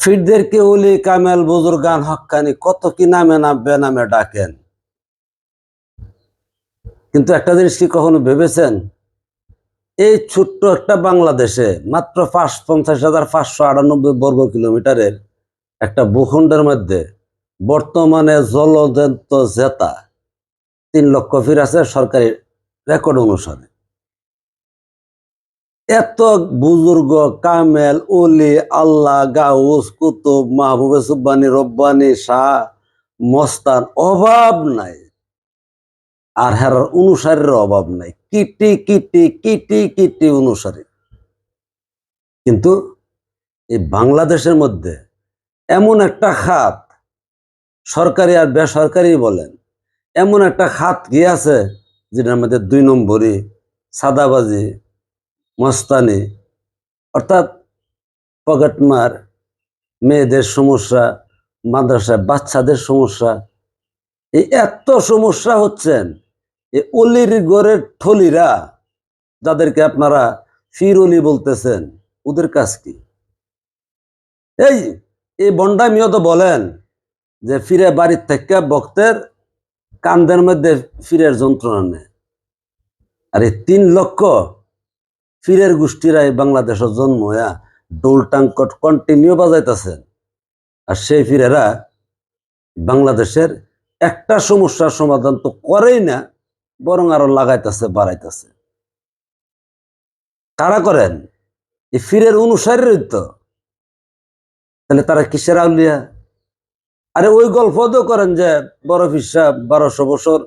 ফিরদেরকে ওলি কামেল বুজুর্গান হক্কানি কত কি নামে না বেনামে ডাকেন। কিন্তু একটা জিনিস কি কখনো ভেবেছেন? এই ছোট্ট একটা বাংলাদেশে মাত্র পাঁচ পঞ্চাশ হাজার পাঁচশো আটানব্বই বর্গ কিলোমিটারের একটা ভূখণ্ডের মধ্যে বর্তমানে জলজন্ত জেতা তিন লক্ষ ফির আছে সরকারি রেকর্ড অনুসারে। এত বুজুর্গ, কামেল, ওলি, আল্লাহ, গাউস, কুতুব, মাহবুবে সুব্বানি, রব্বানি, শাহ, মস্তান অভাব নাই। আর হেরার অনুসারীর অভাব নাই। কিটি কিটি কিটি কিটি অনুসারী। কিন্তু এই বাংলাদেশের মধ্যে এমন একটা খাত, সরকারি আর বেসরকারি বলেন, এমন একটা খাত কি আছে, যেটার মধ্যে দুই নম্বরই সাদাবাজি মস্তানি, অর্থাৎ পকেটমার মেয়েদের সমস্যা, মাদ্রাসায় বাচ্চাদের সমস্যা, এই এত সমস্যা হচ্ছেন, এই অলির গড়ের ঠলিরা যাদেরকে আপনারা ফির অলি বলতেছেন, ওদের কাজ কি? এই এই বন্ডামিও তো বলেন যে ফিরে বাড়ির থেকে বক্তের কান্দের মধ্যে ফিরের যন্ত্রণা নেয় আর এই তিন লক্ষ ফিরের গোষ্ঠীরা এই বাংলাদেশের জন্ম হইয়া ডোল কন্টিনিউ বাজাইতেছেন আর সেই ফিরেরা বাংলাদেশের একটা সমস্যার সমাধান তো করেই না, বরং আরও লাগাইতেছে, বাড়াইতেছে। কারা করেন? এই ফিরের অনুসারীর তো তাহলে তারা কিসের আউলিয়া? আরে ওই গল্প তো করেন যে বড় ফিসা বারোশো বছর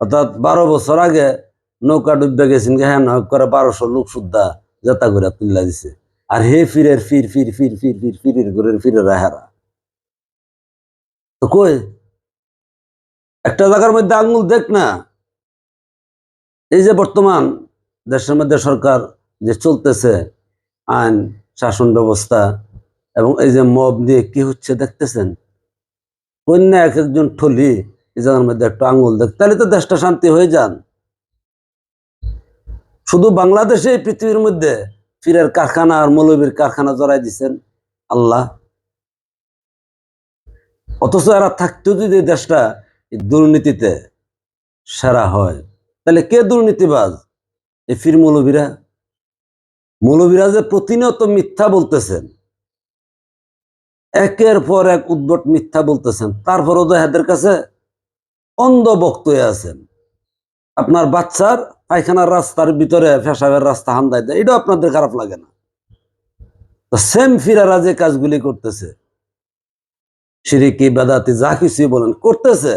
অর্থাৎ বারো বছর আগে নৌকা ডুববে গেছেন হ্যাঁ নয় করে বারোশো লোক সুদ্ধা জেতা করে তুল্লা দিছে। আর হে ফিরের ফির ফির ফির ফির ফির, ফিরের ঘরের ফিরের হেরা। তো কই? একটা জায়গার মধ্যে আঙুল দেখ না। এই যে বর্তমান দেশের মধ্যে সরকার যে চলতেছে, আইন, শাসন ব্যবস্থা এবং এই যে মব দিয়ে কি হচ্ছে দেখতেছেন? কন্যা এক একজন ঠলি এই জায়গার মধ্যে একটা আঙুল দেখ, তাহলে তো দেশটা শান্তি হয়ে যান। শুধু বাংলাদেশে পৃথিবীর মধ্যে ফিরের কারখানা আর মৌলবীর কারখানা জড়াই দিচ্ছেন আল্লাহ। অথচ এরা থাকতেও যদি দেশটা দুর্নীতিতে সেরা হয়, তাহলে কে দুর্নীতিবাজ? এই ফির মৌলবীরা। মৌলবীরা যে প্রতিনিয়ত মিথ্যা বলতেছেন, একের পর এক উদ্ভট মিথ্যা বলতেছেন, তারপরও তো এদের কাছে অন্ধ বক্ত আছেন। আপনার বাচ্চার পায়খানার রাস্তার ভিতরে ফেসাবের রাস্তা হান্দায় দেয়, এটাও আপনাদের খারাপ লাগে না। তো সেম ফিরারা যে কাজগুলি করতেছে সিরিকি বেদাতি যা কিছু বলেন, করতেছে,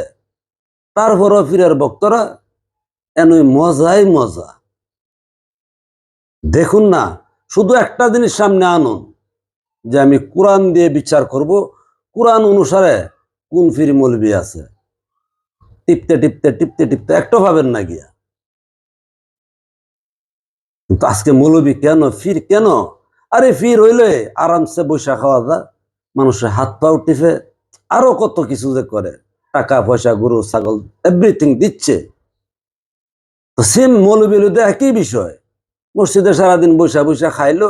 তারপরও ফিরার বক্তরা এনই মজাই মজা। দেখুন না, শুধু একটা জিনিস সামনে আনুন, যে আমি কোরআন দিয়ে বিচার করব, কোরআন অনুসারে কোন ফির মলবি আছে? টিপতে টিপতে টিপতে টিপতে, একটা ভাবেন না গিয়া। কিন্তু আজকে মৌলবী কেন? ফির কেন? আরে ফির হইলে আরামসে বৈশা খাওয়া যায় মানুষের হাত পাও টিপে। আরও কত কিছু যে করে। টাকা, পয়সা, গরু, ছাগল এভরিথিং দিচ্ছে। তো সেম মৌলবী হইলে একই বিষয়। মসজিদে সারাদিন বৈশা বৈশা খাইলো।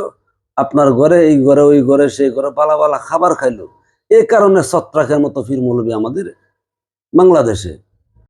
আপনার ঘরে এই ঘরে ওই ঘরে সেই ঘরে পালা পালা খাবার খাইলো। এই কারণে ছত্রাকের মতো ফির মৌলবী আমাদের বাংলাদেশে।